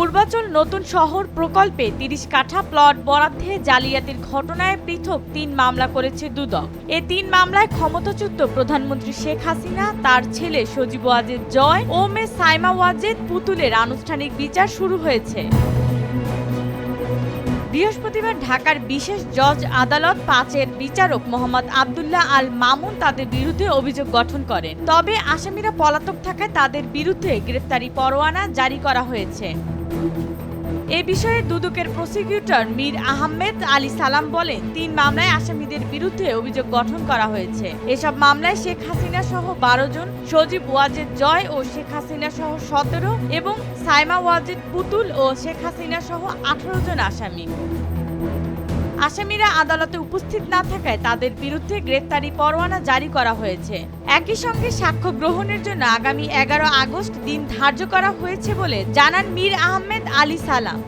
পূর্বাচল নতুন শহর প্রকল্পে তিরিশ কাঠা প্লট বরাদ্দে জালিয়াতির ঘটনায় পৃথক তিন মামলা করেছে দুদক। এ তিন মামলায় ক্ষমতাচ্যুত প্রধানমন্ত্রী শেখ হাসিনা, তার ছেলে সজীব ওয়াজেদ জয় ও মে সাইমা ওয়াজেদ পুতুলের আনুষ্ঠানিক বিচার শুরু হয়েছে। বৃহস্পতিবার ঢাকার বিশেষ জজ আদালত পাঁচের বিচারক মোহাম্মদ আবদুল্লাহ আল মামুন তাদের বিরুদ্ধে অভিযোগ গঠন করেন। তবে আসামিরা পলাতক থাকায় তাদের বিরুদ্ধে গ্রেফতারি পরোয়ানা জারি করা হয়েছে। এ বিষয়ে দুদকের প্রসিকিউটর মীর আহমেদ আলী সালাম বলেন, তিন মামলায় আসামিদের বিরুদ্ধে অভিযোগ গঠন করা হয়েছে। এসব মামলায় শেখ হাসিনা সহ বারো জন, সজীব ওয়াজেদ জয় ও শেখ হাসিনা সহ সতেরো এবং সাইমা ওয়াজেদ পুতুল ও শেখ হাসিনা সহ আঠারো জন আসামি। আসামিরা আদালতে উপস্থিত না থাকায় তাদের বিরুদ্ধে গ্রেফতারি পরোয়ানা জারি করা হয়েছে। একই সঙ্গে সাক্ষ্য গ্রহণের জন্য আগামী এগারো আগস্ট দিন ধার্য করা হয়েছে বলে জানান মীর আহমেদ আলী সালাম।